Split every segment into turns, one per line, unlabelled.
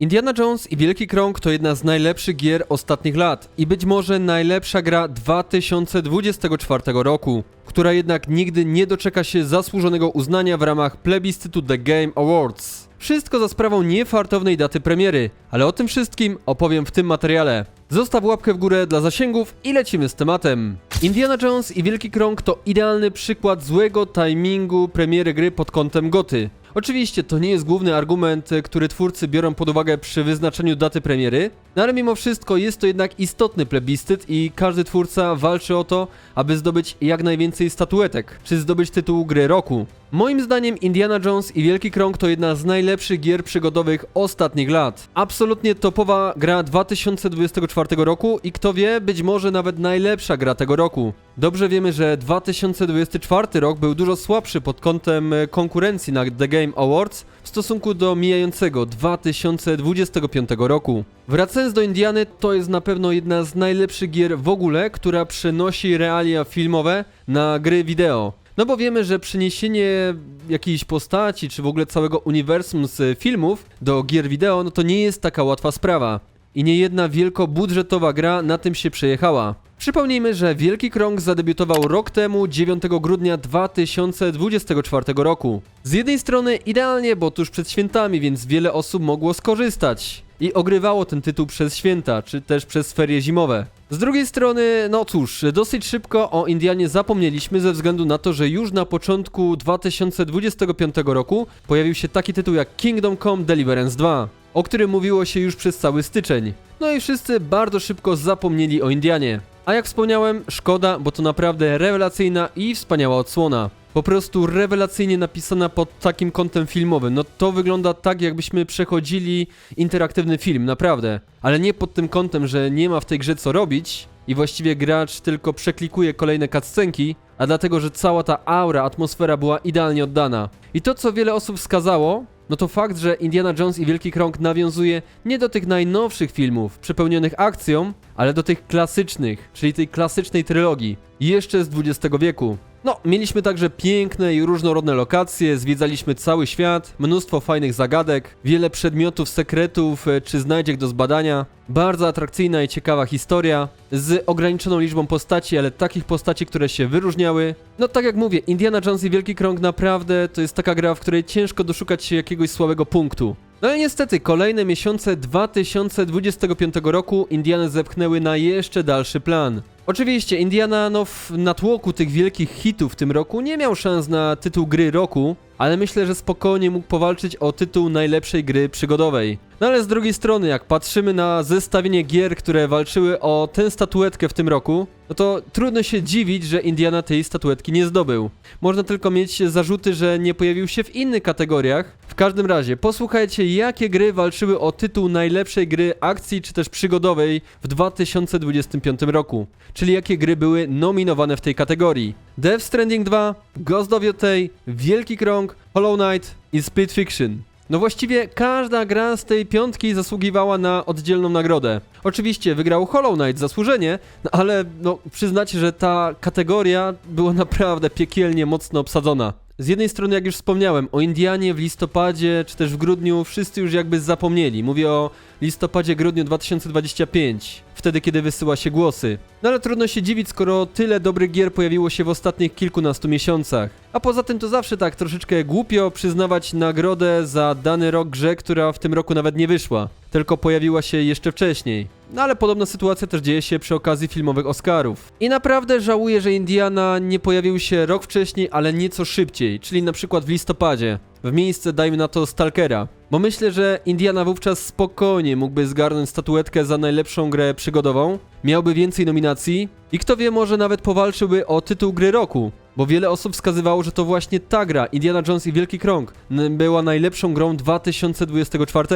Indiana Jones i Wielki Krąg to jedna z najlepszych gier ostatnich lat i być może najlepsza gra 2024 roku, która jednak nigdy nie doczeka się zasłużonego uznania w ramach plebiscytu The Game Awards. Wszystko za sprawą niefartownej daty premiery, ale o tym wszystkim opowiem w tym materiale. Zostaw łapkę w górę dla zasięgów i lecimy z tematem. Indiana Jones i Wielki Krąg to idealny przykład złego timingu premiery gry pod kątem goty. Oczywiście to nie jest główny argument, e, który twórcy biorą pod uwagę przy wyznaczeniu daty premiery, no ale mimo wszystko jest to jednak istotny plebiscyt i każdy twórca walczy o to, aby zdobyć jak najwięcej statuetek, czy zdobyć tytuł gry roku. Moim zdaniem Indiana Jones i Wielki Krąg to jedna z najlepszych gier przygodowych ostatnich lat. Absolutnie topowa gra 2024 roku i kto wie, być może nawet najlepsza gra tego roku. Dobrze wiemy, że 2024 rok był dużo słabszy pod kątem e, konkurencji na The Game Awards w stosunku do mijającego 2025 roku. Wracając do Indiany, to jest na pewno jedna z najlepszych gier w ogóle, która przenosi realia filmowe na gry wideo. No bo wiemy, że przeniesienie jakiejś postaci, czy w ogóle całego uniwersum z filmów do gier wideo, no to nie jest taka łatwa sprawa. I nie jedna wielkobudżetowa gra na tym się przejechała. Przypomnijmy, że Wielki Krąg zadebiutował rok temu, 9 grudnia 2024 roku. Z jednej strony idealnie, bo tuż przed świętami, więc wiele osób mogło skorzystać i ogrywało ten tytuł przez święta, czy też przez ferie zimowe. Z drugiej strony, no cóż, dosyć szybko o Indianie zapomnieliśmy ze względu na to, że już na początku 2025 roku pojawił się taki tytuł jak Kingdom Come Deliverance 2, o którym mówiło się już przez cały styczeń. No i wszyscy bardzo szybko zapomnieli o Indianie. A jak wspomniałem, szkoda, bo to naprawdę rewelacyjna i wspaniała odsłona. Po prostu rewelacyjnie napisana pod takim kątem filmowym. No to wygląda tak, jakbyśmy przechodzili interaktywny film, naprawdę. Ale nie pod tym kątem, że nie ma w tej grze co robić i właściwie gracz tylko przeklikuje kolejne cutscenki, a dlatego, że cała ta aura, atmosfera była idealnie oddana. I to, co wiele osób wskazało, no to fakt, że Indiana Jones i Wielki Krąg nawiązuje nie do tych najnowszych filmów, przepełnionych akcją, ale do tych klasycznych, czyli tej klasycznej trylogii, jeszcze z XX wieku. No, mieliśmy także piękne i różnorodne lokacje, zwiedzaliśmy cały świat, mnóstwo fajnych zagadek, wiele przedmiotów, sekretów e, czy znajdziek do zbadania. Bardzo atrakcyjna i ciekawa historia, z ograniczoną liczbą postaci, ale takich postaci, które się wyróżniały. No tak jak mówię, Indiana Jones i Wielki Krąg naprawdę to jest taka gra, w której ciężko doszukać się jakiegoś słabego punktu. No i niestety, kolejne miesiące 2025 roku Indiany zepchnęły na jeszcze dalszy plan. Oczywiście, Indiana no, w natłoku tych wielkich hitów w tym roku nie miał szans na tytuł gry roku, ale myślę, że spokojnie mógł powalczyć o tytuł najlepszej gry przygodowej. No ale z drugiej strony, jak patrzymy na zestawienie gier, które walczyły o tę statuetkę w tym roku, no to trudno się dziwić, że Indiana tej statuetki nie zdobył. Można tylko mieć zarzuty, że nie pojawił się w innych kategoriach. W każdym razie, posłuchajcie, jakie gry walczyły o tytuł najlepszej gry akcji czy też przygodowej w 2025 roku. Czyli jakie gry były nominowane w tej kategorii. Death Stranding 2, Ghost of Yotei, Wielki Krąg, Hollow Knight i Split Fiction. No właściwie każda gra z tej piątki zasługiwała na oddzielną nagrodę. Oczywiście wygrał Hollow Knight zasłużenie, no ale no przyznacie, że ta kategoria była naprawdę piekielnie mocno obsadzona. Z jednej strony, jak już wspomniałem, o Indianie w listopadzie czy też w grudniu wszyscy już jakby zapomnieli. Mówię o listopadzie, grudniu 2025, wtedy kiedy wysyła się głosy. No ale trudno się dziwić, skoro tyle dobrych gier pojawiło się w ostatnich kilkunastu miesiącach. A poza tym to zawsze tak troszeczkę głupio przyznawać nagrodę za dany rok grze, która w tym roku nawet nie wyszła, tylko pojawiła się jeszcze wcześniej. No ale podobna sytuacja też dzieje się przy okazji filmowych Oscarów. I naprawdę żałuję, że Indiana nie pojawił się rok wcześniej, ale nieco szybciej, czyli na przykład w listopadzie. W miejsce dajmy na to Stalkera. Bo myślę, że Indiana wówczas spokojnie mógłby zgarnąć statuetkę za najlepszą grę przygodową, miałby więcej nominacji i kto wie, może nawet powalczyłby o tytuł gry roku. Bo wiele osób wskazywało, że to właśnie ta gra, Indiana Jones i Wielki Krąg, była najlepszą grą 2024.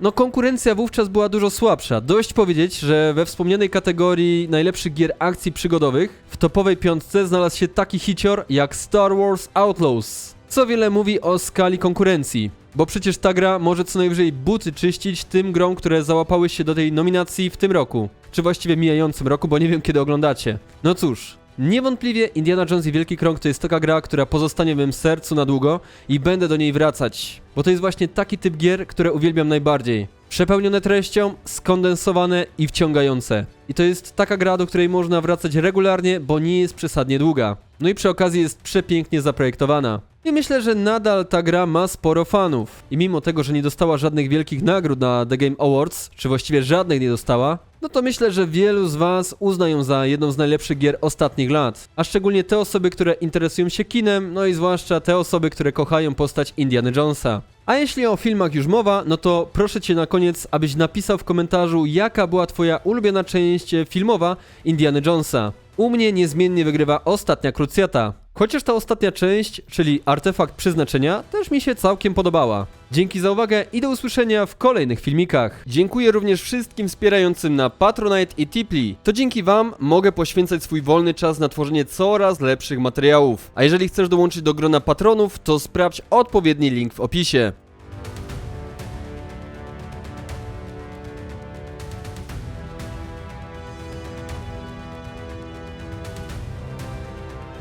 No konkurencja wówczas była dużo słabsza. Dość powiedzieć, że we wspomnianej kategorii najlepszych gier akcji przygodowych w topowej piątce znalazł się taki hicior jak Star Wars Outlaws. Co wiele mówi o skali konkurencji. Bo przecież ta gra może co najwyżej buty czyścić tym grom, które załapały się do tej nominacji w tym roku. Czy właściwie mijającym roku, bo nie wiem kiedy oglądacie. No cóż, niewątpliwie Indiana Jones i Wielki Krąg to jest taka gra, która pozostanie w mym sercu na długo i będę do niej wracać. Bo to jest właśnie taki typ gier, które uwielbiam najbardziej. Przepełnione treścią, skondensowane i wciągające. I to jest taka gra, do której można wracać regularnie, bo nie jest przesadnie długa. No i przy okazji jest przepięknie zaprojektowana. I myślę, że nadal ta gra ma sporo fanów. I mimo tego, że nie dostała żadnych wielkich nagród na The Game Awards, czy właściwie żadnych nie dostała, no to myślę, że wielu z Was uzna ją za jedną z najlepszych gier ostatnich lat. A szczególnie te osoby, które interesują się kinem, no i zwłaszcza te osoby, które kochają postać Indiana Jonesa. A jeśli o filmach już mowa, no to proszę Cię na koniec, abyś napisał w komentarzu, jaka była Twoja ulubiona część e, filmowa Indiana Jonesa. U mnie niezmiennie wygrywa ostatnia krucjata. Chociaż ta ostatnia część, czyli artefakt przeznaczenia, też mi się całkiem podobała. Dzięki za uwagę i do usłyszenia w kolejnych filmikach. Dziękuję również wszystkim wspierającym na Patronite i Tipli. To dzięki Wam mogę poświęcać swój wolny czas na tworzenie coraz lepszych materiałów. A jeżeli chcesz dołączyć do grona patronów, to sprawdź odpowiedni link w opisie.